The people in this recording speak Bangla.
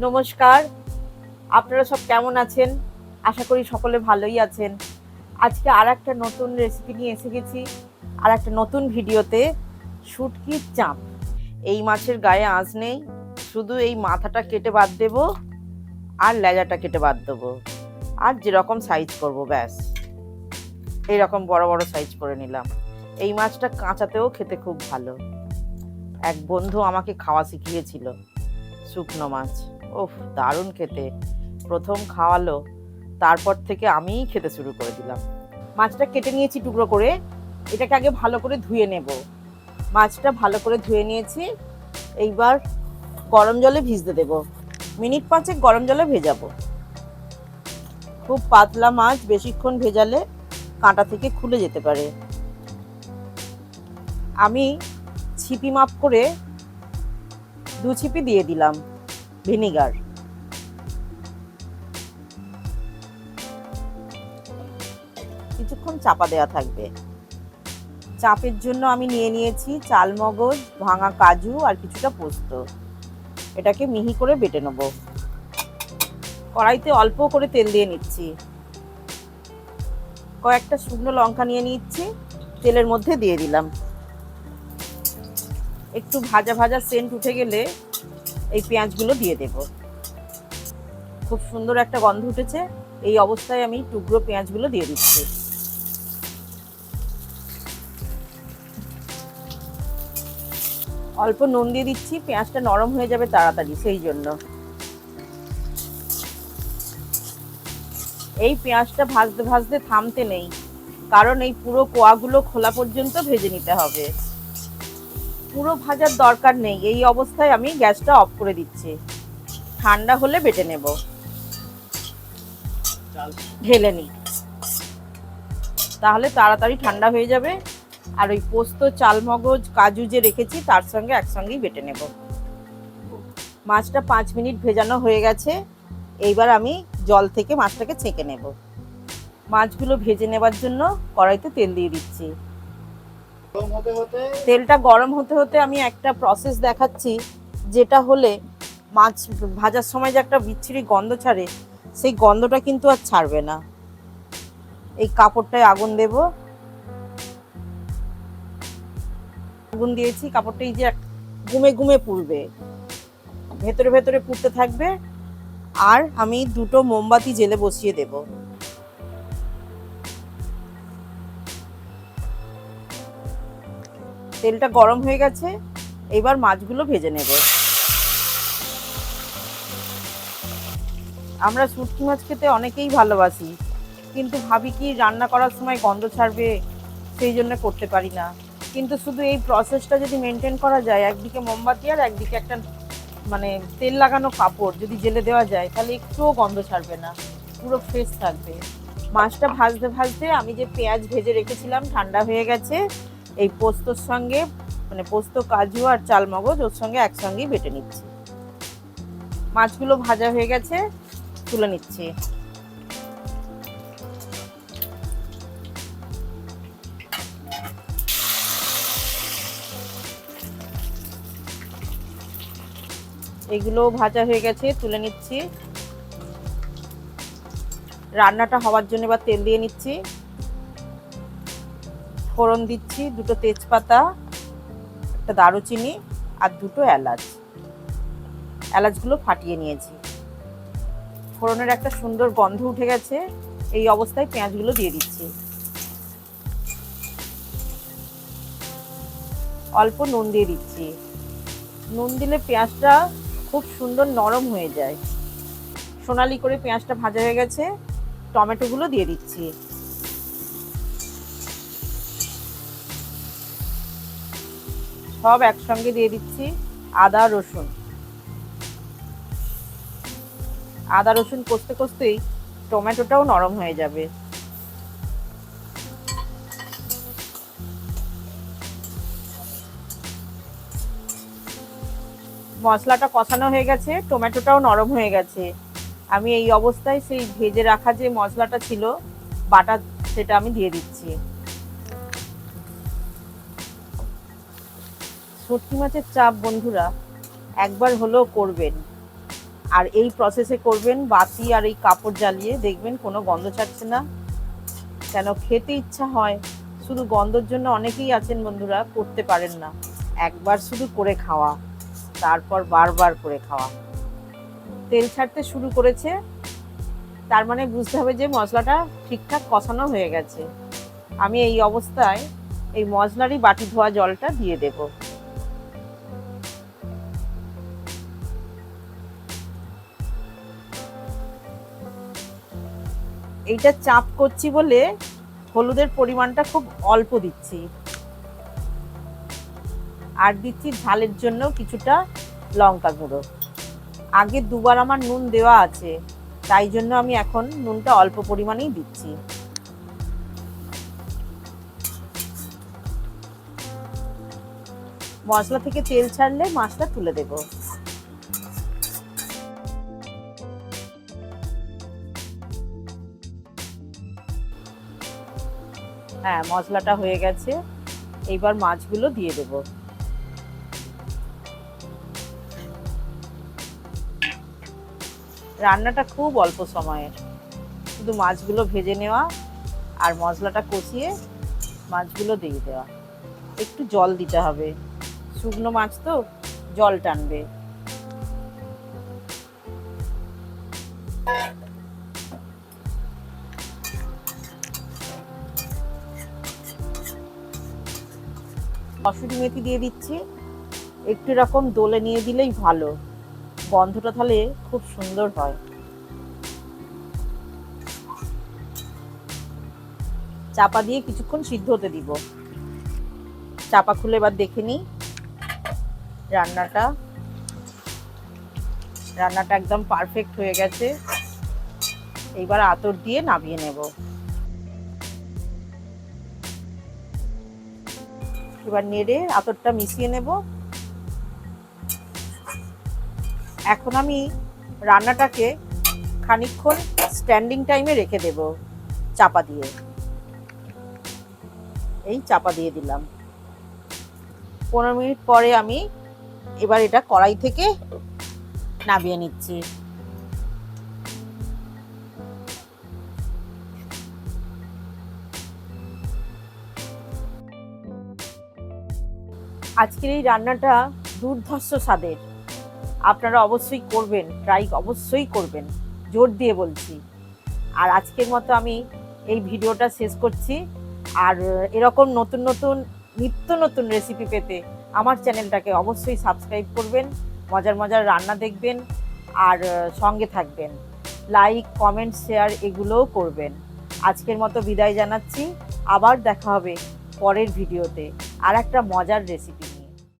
নমস্কার। আপনারা সব কেমন আছেন? আশা করি সকলে ভালোই আছেন। আজকে আর একটা নতুন রেসিপি নিয়ে এসে গেছি। আর একটা নতুন ভিডিওতে শুটকির চাপ। এই মাছের গায়ে আঁচ নেই। শুধু এই মাথাটা কেটে বাদ দেব আর লেজাটা কেটে বাদ দেবো। আর যেরকম সাইজ করব, ব্যাস। এইরকম বড় বড় সাইজ করে নিলাম। এই মাছটা কাঁচাতেও খেতে খুব ভালো। এক বন্ধু আমাকে খাওয়া শিখিয়েছিল শুকনো মাছ। ওফ, দারুণ খেতে। প্রথম খাওয়ালো, তারপর থেকে আমিই খেতে শুরু করে দিলাম। মাছটা কেটে নিয়েছি টুকরো করে, এটাকে আগে ভালো করে ধুয়ে নেব। মাছটা ভালো করে ধুয়ে নিয়েছি, এইবার গরম জলে ভিজতে দেব। মিনিট পাঁচেক গরম জলে ভেজাবো। খুব পাতলা মাছ, বেশিক্ষণ ভেজালে কাঁটা থেকে খুলে যেতে পারে। আমি ছিপি মাপ করে দু ছিপি দিয়ে দিলাম। ভিনিগার। কিছুক্ষণ চাপা দেওয়া থাকবে। চাপের জন্য আমি নিয়ে নিয়েছি চালমগজ, ভাঙা কাজু আর কিছুটা পোস্ত। এটাকে মিহি করে বেটে নেব। কড়াইতে অল্প করে তেল দিয়ে নিচ্ছি। কয়েকটা শুকনো লঙ্কা নিয়ে নিচ্ছি। তেলের মধ্যে দিয়ে দিলাম। একটু ভাজা ভাজা সেন্ট উঠে গেলে এই পেঁয়াজগুলো দিয়ে দেব। খুব সুন্দর একটা গন্ধ উঠেছে। এই অবস্থায় আমি টুকরো পেঁয়াজগুলো দিয়ে দিচ্ছি। অল্প নুন দিয়ে দিচ্ছি, পেঁয়াজটা নরম হয়ে যাবে তাড়াতাড়ি, সেই জন্য। এই পেঁয়াজটা ভাজতে ভাজতে থামতে নেই, কারণ এই পুরো কোয়াগুলো খোলা পর্যন্ত ভেজে নিতে হবে। পুরো ভাজার দরকার নেই। এই অবস্থায় আমি গ্যাসটা অফ করে দিচ্ছি। ঠান্ডা হলে বেটে নেব। ঢেলে নিই। তাহলে তাড়াতাড়ি ঠান্ডা হয়ে যাবে। আর ওই পোস্ত, চালমগজ, কাজু যে রেখেছি, তার সঙ্গে একসঙ্গেই বেটে নেব। মাছটা পাঁচ মিনিট ভেজানো হয়ে গেছে। এইবার আমি জল থেকে মাছটাকে ছেঁকে নেব। মাছগুলো ভেজে নেবার জন্য কড়াইতে তেল দিয়ে দিচ্ছি। তেলটা গরম হতে হতে আমি একটা প্রসেস দেখাচ্ছি, যেটা হলে মাছ ভাজার সময় যে একটা বিচ্ছিরি গন্ধ ছাড়ে, সেই গন্ধটা কিন্তু আর ছাড়বে না। এই কাপড়টায় আগুন দেব। আগুন দিয়েছি, কাপড়টা এই যে গুমে গুমে পুড়বে। ভেতরে ভেতরে পুড়তে থাকবে। আর আমি দুটো মোমবাতি জেলে বসিয়ে দেব। তেলটা গরম হয়ে গেছে, এবার মাছগুলো ভেজে নেব। আমরা শুটকি মাছ খেতে অনেকেই ভালোবাসি, কিন্তু ভাবি কি রান্না করার সময় গন্ধ ছাড়বে, সেই জন্য করতে পারি না। কিন্তু শুধু এই প্রসেসটা যদি মেনটেন করা যায়, একদিকে মোমবাতি আর একদিকে একটা মানে তেল লাগানো কাপড় যদি জেলে দেওয়া যায়, তাহলে একটুও গন্ধ ছাড়বে না, পুরো ফ্রেশ থাকবে। মাছটা ভাজতে ভাজতে আমি যে পেঁয়াজ ভেজে রেখেছিলাম, ঠান্ডা হয়ে গেছে এই পোস্তর সঙ্গে মানে পোস্ত, কাজু আর চালমগজ ওর সঙ্গে একসঙ্গেই বেটে নিচ্ছি। মাছগুলো ভাজা হয়ে গেছে, তুলে নিচ্ছি। এগুলো ভাজা হয়ে গেছে, তুলে নিচ্ছি। রান্নাটা হওয়ার জন্য এবার তেল দিয়ে নিচ্ছি। ফোড়ন দিচ্ছি, দুটো তেজপাতা, একটা দারুচিনি আর দুটো এলাচ। এলাচগুলো ফাটিয়ে নিয়েছি। ফোড়নের একটা সুন্দর গন্ধ উঠে গেছে, এই অবস্থায় পেঁয়াজগুলো দিয়ে দিচ্ছি। অল্প নুন দিয়ে দিচ্ছি। নুন দিলে পেঁয়াজটা খুব সুন্দর নরম হয়ে যায়। সোনালি করে পেঁয়াজটা ভাজা হয়ে গেছে, টমেটোগুলো দিয়ে দিচ্ছি। সব একসঙ্গে দিয়ে দিচ্ছি আদা, রসুন। আদা, রসুন কষতে কষতেই টমেটোটাও নরম হয়ে যাবে। মশলাটা কষানো হয়ে গেছে, টমেটোটাও নরম হয়ে গেছে। আমি এই অবস্থায় সেই ভেজে রাখা যে মশলাটা ছিল, বাটা, সেটা আমি দিয়ে দিচ্ছি। শুটকি মাছের চাপ, বন্ধুরা, একবার হলেও করবেন। আর এই প্রসেসে করবেন, বাতি আর এই কাপড় জ্বালিয়ে দেখবেন কোনো গন্ধ ছাড়ছে না। কেন খেতে ইচ্ছা হয়, শুধু গন্ধর জন্য অনেকেই আছেন বন্ধুরা, করতে পারেন না। একবার শুধু করে খাওয়া, তারপর বারবার করে খাওয়া। তেল ছাড়তে শুরু করেছে, তার মানে বুঝতে হবে যে মশলাটা ঠিকঠাক কষানো হয়ে গেছে। আমি এই অবস্থায় এই মশলারই বাটি ধোয়া জলটা দিয়ে দেব। এইটা চাপ করছি বলে হলুদের পরিমাণটা খুব অল্প দিচ্ছি। আর দিচ্ছি ঝালের জন্য কিছুটা লঙ্কা গুঁড়ো। আগে দুবার আমার নুন দেওয়া আছে, তাই জন্য আমি এখন নুনটা অল্প পরিমাণেই দিচ্ছি। মশলা থেকে তেল ছাড়লে মাছটা তুলে দেব। হ্যাঁ মশলাটা হয়ে গেছে। এইবার মাছগুলো দিয়ে দেব। রান্নাটা খুব অল্প সময়ের। শুধু মাছগুলো ভেজে নেওয়া আর মশলাটা কষিয়ে মাছগুলো দিয়ে দেওয়া। একটু জল দিতে হবে। শুকনো মাছ তো, জল টানবে। কসুরি মেথি দিয়ে দিচ্ছি। একটু এরকম দোলে নিয়ে দিলেই ভালো। গন্ধটা তাহলে খুব সুন্দর হয়। চাপা দিয়ে কিছুক্ষণ সিদ্ধ হতে দিব। চাপা খুলে এবার দেখে নিই। রান্নাটা। রান্নাটা একদম পারফেক্ট হয়ে গেছে। এইবার আতর দিয়ে নামিয়ে নেব। এবার নেড়ে আতরটা মিশিয়ে নেব। এখন আমি রান্নাটাকে খানিকক্ষণ স্ট্যান্ডিং টাইমে রেখে দেব, চাপা দিয়ে। এই চাপা দিয়ে দিলাম। পনেরো মিনিট পরে আমি এবার এটা কড়াই থেকে নামিয়ে নিচ্ছি। আজকের এই রান্নাটা দুর্ধর্ষ স্বাদের। আপনারা অবশ্যই করবেন ট্রাই অবশ্যই করবেন। জোর দিয়ে বলছি। আর আজকের মতো আমি এই ভিডিওটা শেষ করছি। আর এরকম নতুন নতুন, নিত্য নতুন রেসিপি পেতে আমার চ্যানেলটাকে অবশ্যই সাবস্ক্রাইব করবেন, মজার মজার রান্না দেখবেন, আর সঙ্গে থাকবেন। লাইক কমেন্ট শেয়ার এগুলোও করবেন। আজকের মতো বিদায় জানাচ্ছি। আবার দেখা হবে পরের ভিডিওতে। আর একটা মজার রেসিপি